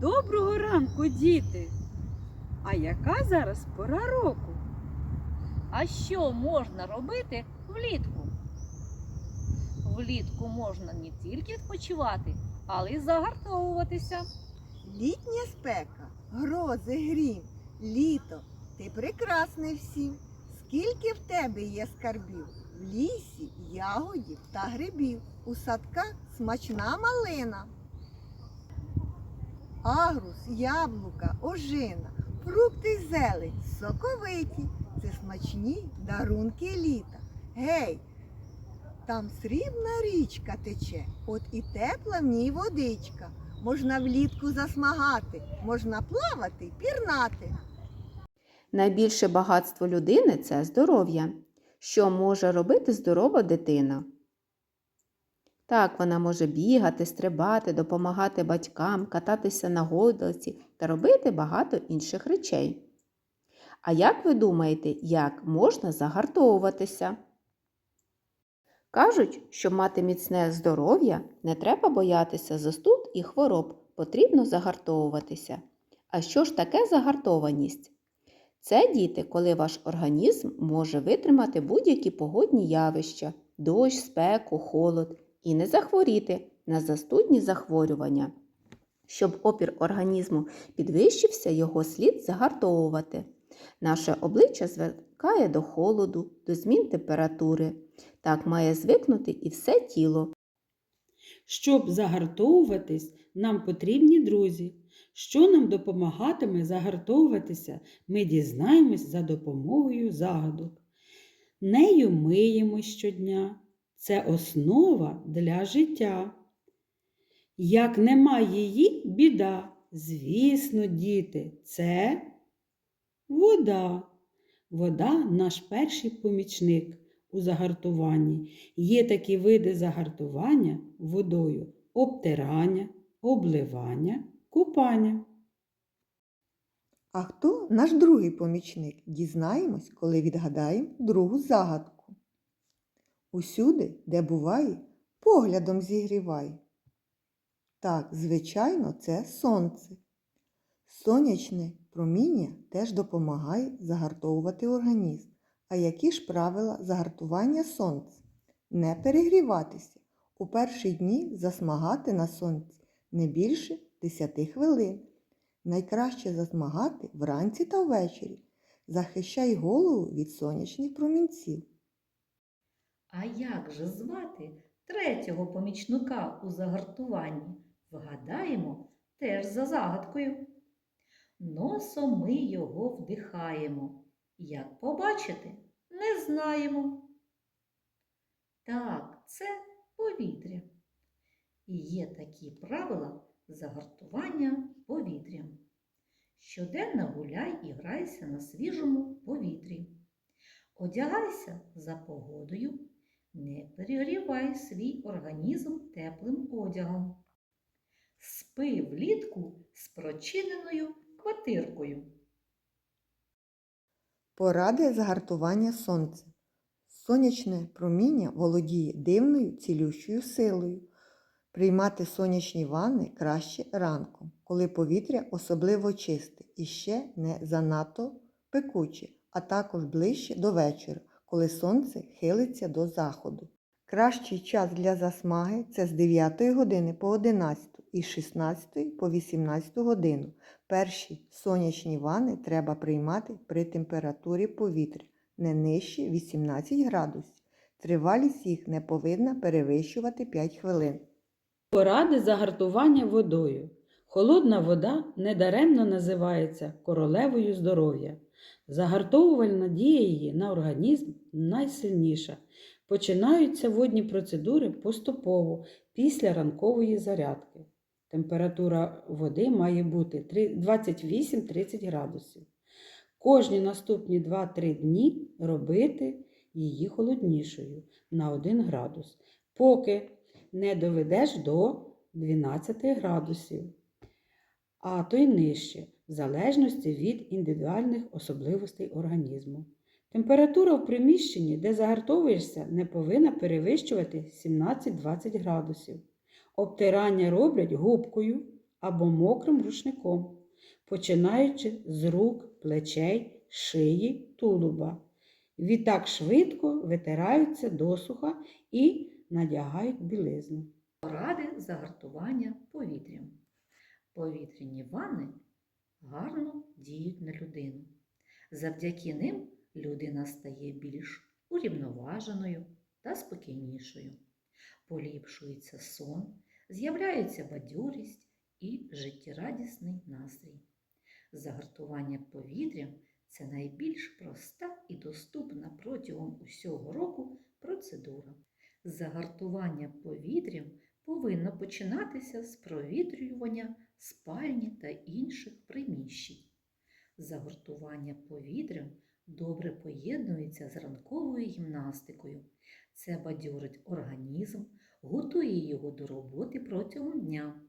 Доброго ранку, діти! А яка зараз пора року? А що можна робити влітку? Влітку можна не тільки відпочивати, але й загартовуватися. Літня спека, грози, грім, літо, ти прекрасний всім. Скільки в тебе є скарбів? В лісі ягодів та грибів, у садках смачна малина. Агрус, яблука, ожина, фрукти й зелень, соковиті. Це смачні дарунки літа. Гей, там срібна річка тече, от і тепла в ній водичка. Можна влітку засмагати, можна плавати, пірнати. Найбільше багатство людини це здоров'я. Що може робити здорова дитина? Так, вона може бігати, стрибати, допомагати батькам, кататися на гойдалці та робити багато інших речей. А як ви думаєте, як можна загартовуватися? Кажуть, щоб мати міцне здоров'я, не треба боятися застуд і хвороб, потрібно загартовуватися. А що ж таке загартованість? Це діти, коли ваш організм може витримати будь-які погодні явища, дощ, спеку, холод і не захворіти на застудні захворювання. Щоб опір організму підвищився, його слід загартовувати. Наше обличчя звикає до холоду, до змін температури. Так має звикнути і все тіло. Щоб загартовуватись, нам потрібні друзі. Що нам допомагатиме загартовуватися, ми дізнаємось за допомогою загадок. Нею миємо щодня. Це основа для життя. Як нема її, біда. Звісно, діти, це вода. Вода наш перший помічник у загартуванні. Є такі види загартування водою обтирання, обливання, купання. А хто наш другий помічник? Дізнаємось, коли відгадаємо другу загадку. Усюди, де буває, поглядом зігрівай. Так, звичайно, це сонце. Сонячне проміння теж допомагає загартовувати організм. А які ж правила загартування сонця? Не перегріватися. У перші дні засмагати на сонці не більше 10 хвилин. Найкраще засмагати вранці та ввечері. Захищай голову від сонячних промінців. А як же звати третього помічника у загартуванні? Вгадаємо теж за загадкою. Носом ми його вдихаємо. Як побачити, не знаємо. Так, це повітря. І є такі правила загартування повітрям. Щоденно гуляй і грайся на свіжому повітрі. Одягайся за погодою, не перегрівай свій організм теплим одягом. Спи влітку з прочиненою квартиркою. Поради загартування сонця. Сонячне проміння володіє дивною цілющою силою. Приймати сонячні ванни краще ранком, коли повітря особливо чисте і ще не занадто пекуче, а також ближче до вечора, коли сонце хилиться до заходу. Кращий час для засмаги це з 9 години по 11 і з 16 по 18 годину. Перші сонячні ванни треба приймати при температурі повітря не нижче 18 градусів. Тривалість їх не повинна перевищувати 5 хвилин. Поради загартування водою. Холодна вода недаремно називається королевою здоров'я. Загартовувальна дія її на організм найсильніша. Починаються водні процедури поступово після ранкової зарядки. Температура води має бути 28-30 градусів. Кожні наступні 2-3 дні робити її холоднішою на 1 градус, поки не доведеш до 12 градусів, а то й нижче, в залежності від індивідуальних особливостей організму. Температура в приміщенні, де загартовуєшся, не повинна перевищувати 17-20 градусів. Обтирання роблять губкою або мокрим рушником, починаючи з рук, плечей, шиї, тулуба. Відтак швидко витираються досуха і надягають білизну. Поради загартування повітрям. Повітряні ванни гарно діють на людину. Завдяки ним людина стає більш урівноваженою та спокійнішою. Поліпшується сон, з'являється бадьорість і життєрадісний настрій. Загартування повітрям це найбільш проста і доступна протягом усього року процедура. Загартування повітрям повинно починатися з провітрювання спальні та інших приміщень. Загартування повітрям добре поєднується з ранковою гімнастикою. Це бадьорить організм, готує його до роботи протягом дня.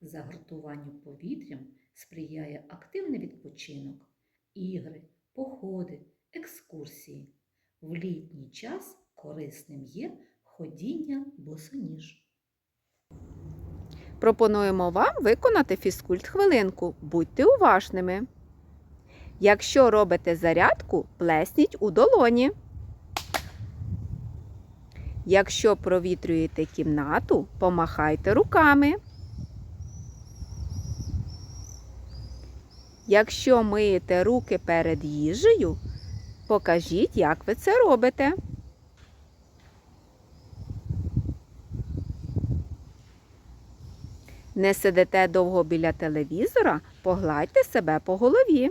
Загартуванню повітрям сприяє активний відпочинок, ігри, походи, екскурсії. В літній час корисним є ходіння босоніж. Пропонуємо вам виконати фізкульт хвилинку. Будьте уважними. Якщо робите зарядку, плесніть у долоні. Якщо провітрюєте кімнату, помахайте руками. Якщо миєте руки перед їжею, покажіть, як ви це робите. Не сидите довго біля телевізора, погладьте себе по голові.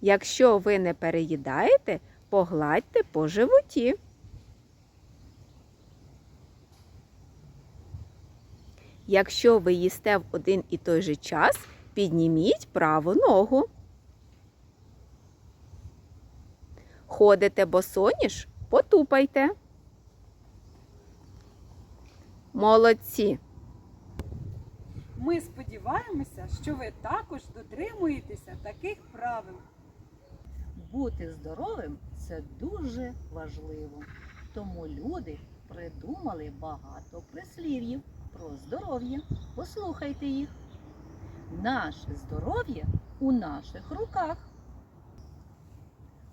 Якщо ви не переїдаєте, погладьте по животі. Якщо ви їсте в один і той же час, підніміть праву ногу. Ходите босоніж, потупайте. Молодці! Ми сподіваємося, що ви також дотримуєтеся таких правил. Бути здоровим це дуже важливо. Тому люди придумали багато прислів'їв про здоров'я. Послухайте їх. Наше здоров'я у наших руках.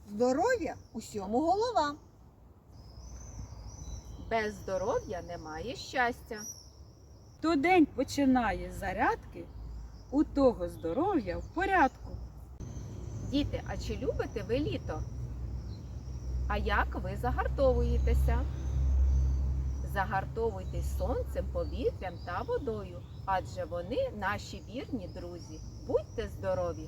Здоров'я усьому голова. Без здоров'я немає щастя. Хто день починає з зарядки, у того здоров'я в порядку. Діти, а чи любите ви літо? А як ви загартовуєтеся? Загартовуйтесь сонцем, повітрям та водою, адже вони наші вірні друзі. Будьте здорові!